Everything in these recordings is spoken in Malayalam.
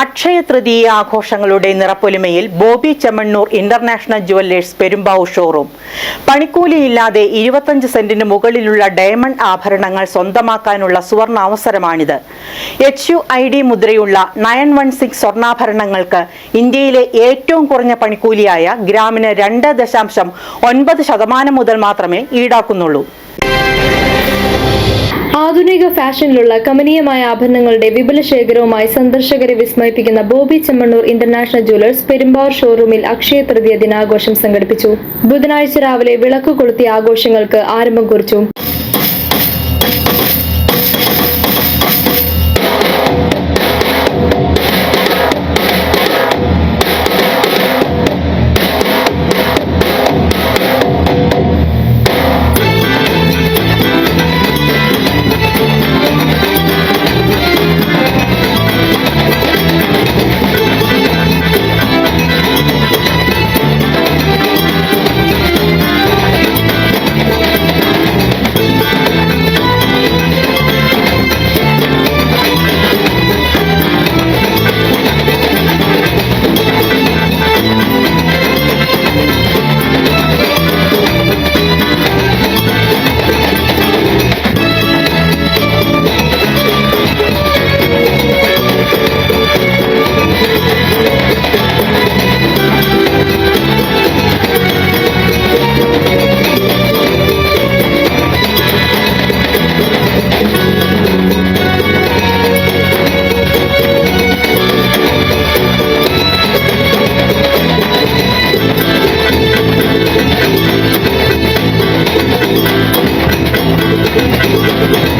അക്ഷയ തൃതീയ ആഘോഷങ്ങളുടെ നിറപ്പൊലിമയിൽ Bobby Chemmanur international jewellers Perumbavoor showroom. പണിക്കൂലിയില്ലാതെ ഇരുപത്തഞ്ച് സെന്റിന് മുകളിലുള്ള ഡയമണ്ട് ആഭരണങ്ങൾ സ്വന്തമാക്കാനുള്ള സുവർണ അവസരമാണിത്. എച്ച് യു ഐ ഡി മുദ്രയുള്ള നയൻ വൺ സിക്സ് സ്വർണാഭരണങ്ങൾക്ക് ഇന്ത്യയിലെ ഏറ്റവും കുറഞ്ഞ പണിക്കൂലിയായ ഗ്രാമിന് രണ്ട് ദശാംശം ഒൻപത് ശതമാനം മുതൽ മാത്രമേ ഈടാക്കുന്നുള്ളൂ. ആധുനിക ഫാഷനിലുള്ള കമനീയമായ ആഭരണങ്ങളുടെ വിപുല ശേഖരവുമായി സന്ദർശകരെ വിസ്മയിപ്പിക്കുന്ന ബോബി ചെമ്മണ്ണൂർ ഇന്റർനാഷണൽ ജുവലേഴ്സ് പെരുമ്പാവൂർ ഷോറൂമിൽ അക്ഷയ തൃതീയ ദിനാഘോഷം സംഘടിപ്പിച്ചു. ബുധനാഴ്ച രാവിലെ വിളക്ക് കൊളുത്തിയ ആഘോഷങ്ങൾക്ക് ആരംഭം കുറിച്ചു. Thank you.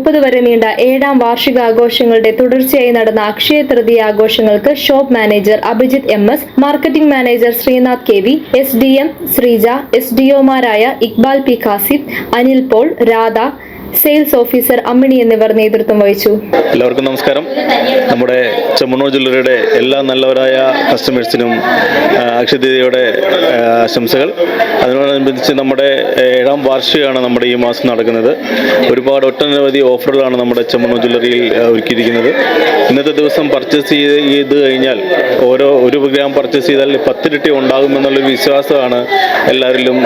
മുപ്പത് വരെ നീണ്ട ഏഴാം വാർഷികാഘോഷങ്ങളുടെ തുടർച്ചയായി നടന്ന അക്ഷയ തൃതീയ ആഘോഷങ്ങൾക്ക് shop manager Abhijith M S marketing manager Sreenath K V S D M Sreeja S ഡിഒമാരായ Iqbal P Khasim Anil Paul Radha sales officer Ammini എന്നിവർ നേതൃത്വം വഹിച്ചു. എല്ലാവർക്കും നമസ്കാരം. നമ്മുടെ ചെമ്മണ്ണൂർ ജ്വല്ലറിയുടെ എല്ലാ നല്ലവരായ കസ്റ്റമേഴ്സിനും ആ, അക്ഷയതീയതയുടെ ആശംസകൾ. അതിനോടനുബന്ധിച്ച് നമ്മുടെ ഏഴാം വാർഷികമാണ് നമ്മുടെ ഈ മാസം നടക്കുന്നത്. ഒരുപാട് ഒട്ടനവധി ഓഫറുകളാണ് നമ്മുടെ ചെമ്മണ്ണൂർ ജ്വല്ലറിയിൽ ഒരുക്കിയിരിക്കുന്നത്. ഇന്നത്തെ ദിവസം പർച്ചേസ് ചെയ്ത് ചെയ്ത് കഴിഞ്ഞാൽ ഓരോ ഒരു ഗ്രാം പർച്ചേസ് ചെയ്താൽ പത്തിരട്ടി ഉണ്ടാകുമെന്നുള്ളൊരു വിശ്വാസമാണ് എല്ലാവരിലും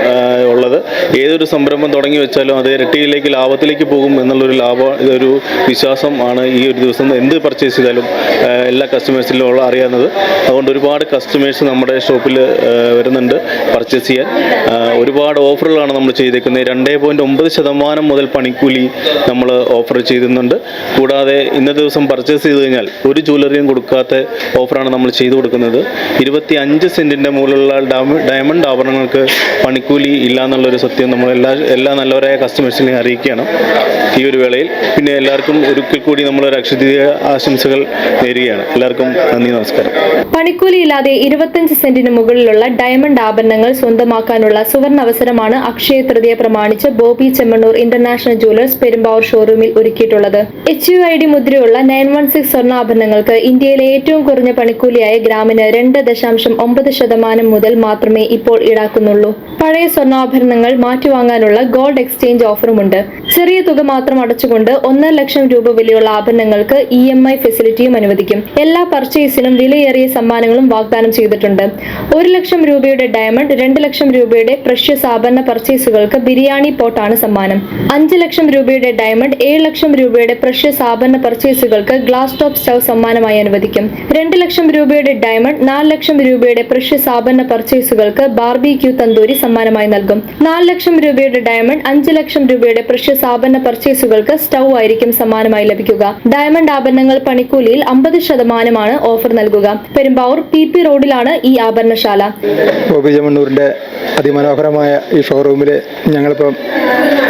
ഉള്ളത്. ഏതൊരു സംരംഭം തുടങ്ങി വെച്ചാലും അത് ഇരട്ടിയിലേക്ക് ലാഭത്തിലേക്ക് പോകും എന്നുള്ളൊരു ലാഭ ഇതൊരു വിശ്വാസം ആണ് ഈ ഒരു ദിവസം എന്ത് പർച്ചേസ് ചെയ്താലും എല്ലാ കസ്റ്റമേഴ്സിലും ഉള്ള അറിയാവുന്നത്. അതുകൊണ്ട് ഒരുപാട് കസ്റ്റമേഴ്സ് നമ്മുടെ ഷോപ്പിൽ വരുന്നുണ്ട് പർച്ചേസ് ചെയ്യാൻ. ഒരുപാട് ഓഫറുകളാണ് നമ്മൾ ചെയ്തേക്കുന്നത്. രണ്ടേ പോയിന്റ് ഒമ്പത് ശതമാനം മുതൽ പണിക്കൂലി നമ്മൾ ഓഫർ ചെയ്യുന്നുണ്ട് കൂടാതെ ഇന്നത്തെ ദിവസം പർച്ചേസ് ചെയ്ത് കഴിഞ്ഞാൽ ഒരു ജ്വല്ലറിയും കൊടുക്കാത്ത ഓഫറാണ് നമ്മൾ ചെയ്തു കൊടുക്കുന്നത്. ഇരുപത്തി അഞ്ച് സെന്റിന്റെ മുകളിലുള്ള ഡയമണ്ട് ആഭരണങ്ങൾക്ക് പണിക്കൂലി ഇല്ല എന്നുള്ളൊരു സത്യം നമ്മൾ എല്ലാ എല്ലാ നല്ലവരായ കസ്റ്റമേഴ്സിനെ അറിയിക്കുകയാണ് ഈ ഒരു വേളയിൽ. പിന്നെ എല്ലാവർക്കും ഒരിക്കൽ കൂടി നമ്മൾ അക്ഷതീയ ആശംസകൾ നേരുകയാണ്. എല്ലാവർക്കും നന്ദി നമസ്കാരം. പണിക്കൂലി ഇല്ലാതെ ഇരുപത്തഞ്ച് സെന്റിന് മുകളിലുള്ള ഡയമണ്ട് ആഭരണങ്ങൾ സ്വന്തമാക്കാനുള്ള സുവർണ അവസരമാണ് അക്ഷയ തൃതീയ പ്രമാണിച്ച് ബോബി ചെമ്മണ്ണൂർ ഇന്റർനാഷണൽ ജുവലേഴ്സ് പെരുമ്പാവൂർ ഷോറൂമിൽ ഒരുക്കിയിട്ടുള്ളത്. എച്ച് യു ഐ ഡി മുദ്രയുള്ള നയൻ വൺ സിക്സ് സ്വർണാഭരണങ്ങൾക്ക് ഇന്ത്യയിലെ ഏറ്റവും കുറഞ്ഞ പണിക്കൂലിയായ ഗ്രാമിന് രണ്ട് ദശാംശം ഒമ്പത് ശതമാനം മുതൽ മാത്രമേ ഇപ്പോൾ ഈടാക്കുന്നുള്ളൂ. പഴയ സ്വർണാഭരണങ്ങൾ മാറ്റിവാങ്ങാനുള്ള ഗോൾഡ് എക്സ്ചേഞ്ച് ഓഫറുമുണ്ട്. ചെറിയ തുക മാത്രം അടച്ചുകൊണ്ട് ഒന്നര ലക്ഷം രൂപ വിലയുള്ള ആഭരണങ്ങൾക്ക് ഇ എം ഐ ഫെസിലിറ്റിയും അനുവദിക്കും. എല്ലാ പർച്ചേസിനും വിലയേറിയ സമ്മാനങ്ങളും വാഗ്ദാനം ചെയ്തിട്ടുണ്ട്. ഒരു ലക്ഷം രൂപയുടെ ഡയമണ്ട് രണ്ട് ലക്ഷം രൂപയുടെ പ്രഷ്യസ് ആഭരണ പർച്ചേസുകൾക്ക് ബിരിയാണി പോട്ടാണ് സമ്മാനം. അഞ്ച് ലക്ഷം രൂപയുടെ ഡയമണ്ട് ഏഴ് ലക്ഷം രൂപയുടെ പ്രഷ്യസ് ആഭരണ പർച്ചേസുകൾക്ക് ഗ്ലാസ് ടോപ്പ് സ്റ്റവ് സമ്മാനമായി അനുവദിക്കും. രണ്ട് ലക്ഷം രൂപയുടെ ഡയമണ്ട് നാല് ലക്ഷം രൂപയുടെ പ്രഷ്യസ് ആഭരണ പർച്ചേസുകൾക്ക് ബാർബി ക്യൂ തന്തൂരി സമ്മാനമായി നൽകും. നാല് ലക്ഷം രൂപയുടെ ഡയമണ്ട് അഞ്ച് ലക്ഷം രൂപയുടെ പ്രഷ്യസ് ആഭരണ പർച്ചേസുകൾക്ക് സ്റ്റൗ ആയിരിക്കും സമ്മാനമായി ലഭിക്കുക. ഡയമണ്ട് ആഭരണങ്ങൾ പണിക്കൂലിയിൽ അമ്പത് ശതമാനമാണ് ഓഫർ നൽകുക. പെരുമ്പാവൂർ പി പി റോഡിലാണ് ഈ ആഭരണശാല. അതിമനോഹരമായ ഈ ഷോറൂമിൽ ഞങ്ങളിപ്പം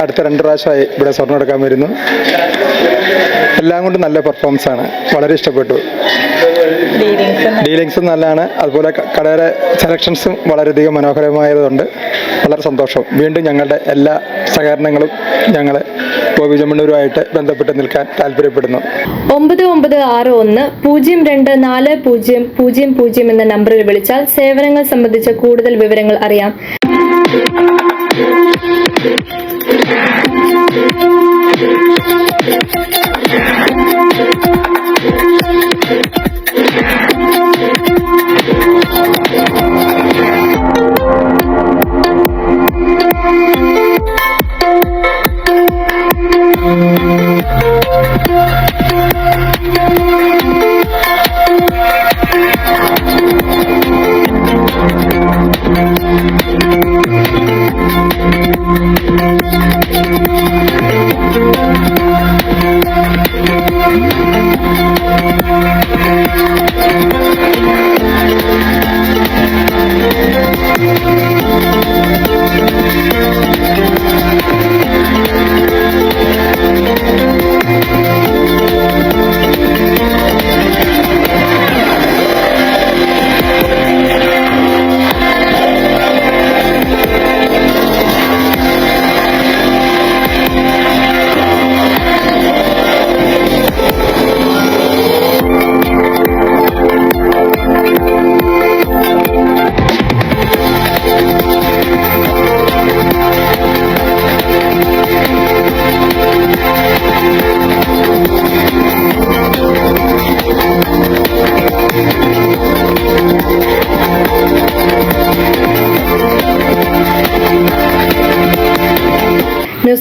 അടുത്ത രണ്ട് പ്രാവശ്യമായി ഇവിടെ സ്വർണം എടുക്കാൻ വരുന്നു. എല്ലാം കൊണ്ട് നല്ല പെർഫോമൻസ് ആണ്. വളരെ ഇഷ്ടപ്പെട്ടു. ഡീലിങ്സും നല്ലതാണ്. അതുപോലെ കടയുടെ സെലക്ഷൻസും വളരെയധികം മനോഹരമായതുകൊണ്ട് വളരെ സന്തോഷം. വീണ്ടും ഞങ്ങളുടെ എല്ലാ സഹകരണങ്ങളും ഞങ്ങൾ ബോബി ചെമ്മണ്ണൂരുമായിട്ട് ബന്ധപ്പെട്ട് നിൽക്കാൻ താല്പര്യപ്പെടുന്നു. ഒമ്പത് ഒമ്പത് ആറ് ഒന്ന് പൂജ്യം രണ്ട് നാല് പൂജ്യം പൂജ്യം പൂജ്യം എന്ന നമ്പറിൽ വിളിച്ചാൽ സേവനങ്ങൾ സംബന്ധിച്ച കൂടുതൽ വിവരങ്ങൾ അറിയാം. Thank you.